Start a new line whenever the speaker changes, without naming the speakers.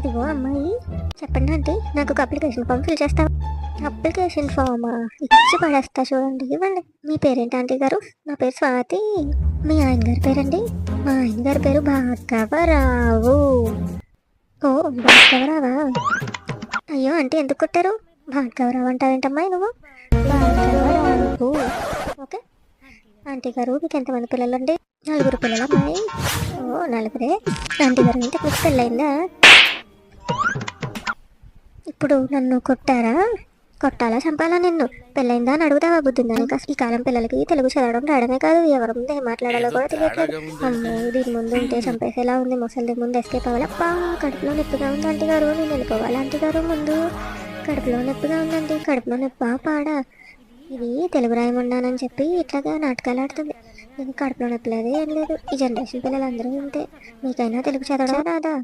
ఇదిగో అమ్మాయి. చెప్పండి అంటే నాకు ఒక అప్లికేషన్ ఫామ్ ఫిల్ చేస్తావా? అప్లికేషన్ ఫామా ఇచ్చి పడేస్తా చూడండి. ఇవ్వండి. మీ పేరేంటి ఆంటీ గారు? నా పేరు స్వాతి. మీ ఆయన గారి పేరండి? మా ఆయన గారి పేరు భార్గవరావు. ఓ భార్గవరావా? అయ్యో అంటే ఎందుకు కొట్టారు? భార్గవరావు అంటావేంటమ్మా నువ్వు? భార్గవరావు. ఓకే. ఆంటీ గారు మీకు ఎంతమంది పిల్లలండి? నలుగురు పిల్లలు అమ్మాయి ఓ నలుగురే. ఆంటీ గారు అంటే మీకు పెళ్ళయిందా? ఇప్పుడు నన్ను కొట్టారా? కొట్టాలా చంపాలా నిన్ను? పెళ్ళైందా అని అడుగుతావా బుద్ధిందా ఈ కాలం పిల్లలకి తెలుగు చదవడం రావడమే కాదు ఎవరి ముందు ఏం మాట్లాడాలో కూడా తెలియట్లేదు. అమ్మో దీని ముందు ఉంటే చంపేసేలా ఉంది. ముసలి ముందు ఎస్కేప్ అవ్వాలి? అప్పా కడుపులో నొప్పిగా ఉంది ఆంటీ గారు. నేను వెళ్ళిపోవాలి ఆంటీ గారు ముందు? కడుపులో నొప్పిగా ఉందండి కడుపులో నొప్పి? పాడా? ఇది తెలుగు రాయమన్నానని చెప్పి ఇట్లాగా నాటకాలు ఆడుతుంది. నేను కడుపులో నొప్పి లేదు ఏం లేదు. ఈ జనరేషన్ పిల్లలందరూ ఇంతే. మీకైనా తెలుగు చదవడం రాదా?